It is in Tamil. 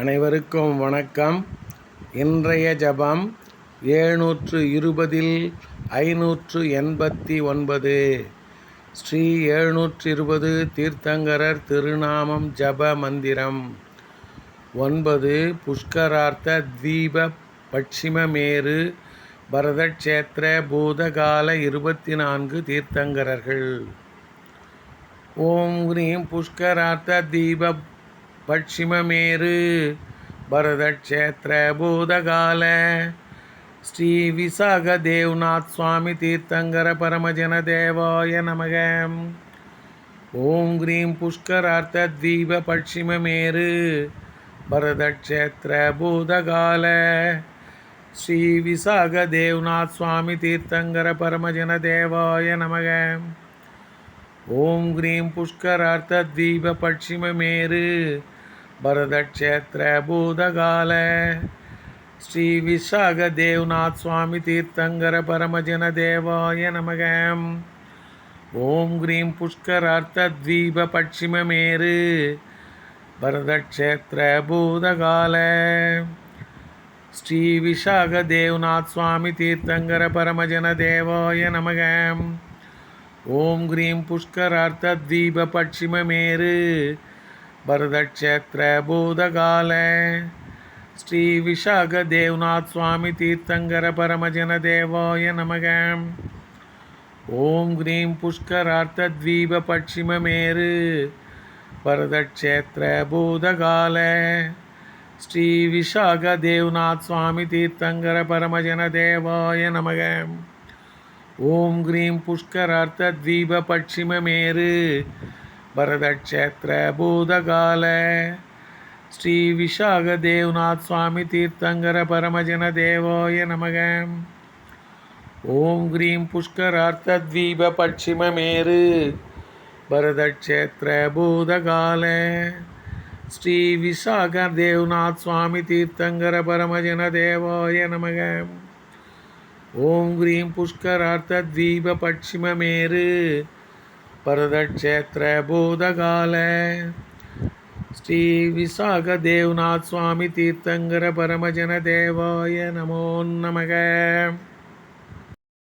அனைவருக்கும் வணக்கம். இன்றைய ஜபம் ஏழ்நூற்று இருபதில் ஐநூற்று எண்பத்தி ஒன்பது ஸ்ரீ எழுநூற்று இருபது தீர்த்தங்கரர் திருநாமம் ஜப மந்திரம். ஒன்பது புஷ்கரார்த்த தீப பட்சிமமேரு பரதக்ஷேத்திர பூதகால இருபத்தி நான்கு தீர்த்தங்கரர்கள். ஓம் ஹ்ரீம் புஷ்கரார்த்த தீப பட்சிமமேரு பரதக்ஷேத்திர பூதகால ஸ்ரீ விசாக தேவ்நாத் சுவாமி தீர்த்தங்கர பரமஜன தேவாய நமக. ஓம் கிரீம் புஷ்கரார்த்த தீப பட்சிமமேரு பரதக்ஷேத்திர பூதகால ஸ்ரீ விசாக தேவ்நாத் சுவாமி தீர்த்தங்கர பரமஜன தேவாய நமக. ஓம் கிரீம் புஷ்கரார்த்த தீப பட்சிமமேரு பரதக்ஷேத்திர பூதகால ஸ்ரீ விசாக தேவ்நாத் சுவாமி தீர்த்தங்கர பரமஜன தேவாய நமக. ஓம் கிரீம் புஷ்கரார்த்த தீப பட்சிமமேரு பரதக்ஷேத்திர பூதகால ஸ்ரீ விசாக தேவ்நாத் சுவாமி தீர்த்தங்கர பரமஜன தேவாய நமக. ஓம் கிரீம் புஷ்கரார்த்த தீப பட்சிமமேரு பரதக்ஷேத்திர பூதகால ஸ்ரீ விசாக தேவ்நாத் சுவாமி தீர்த்தங்கர பரமஜன தேவாய நமக. ஓம் ஹ்ரீம் புஷ்கரார்த்த தீப பட்சிமமேரு பரதக்ஷேத்திர பூதகால ஸ்ரீ விசாக தேவ்நாத் சுவாமி தீர்த்தங்கர பரமஜன தேவாய நமக. ஓம் ஹ்ரீம் புஷ்கரார்த்த தீப பட்சிமமேரு பரதக்ஷேத்திர பூதகால ஸ்ரீ விசாக தேவ்நாத் சுவாமி தீர்த்தங்கர பரமஜன தேவாய நமக. ஓம் ஹ்ரீம் புஷ்கரார்த்த தீப பட்சிமமேரு பரதக்ஷேத்திர பூதகால ஸ்ரீ விசாக தேவ்நாத் சுவாமி தீர்த்தங்கர பரமஜன தேவாய நமக. ஓம் ஹ்ரீம் புஷ்கரார்த்த தீப பட்சிமமேரு பரதக்ஷேத்திர பூதகால ஸ்ரீ விசாக தேவ்நாத் சுவாமி தீர்த்தங்கர பரமஜன தேவாய நமோ நமக.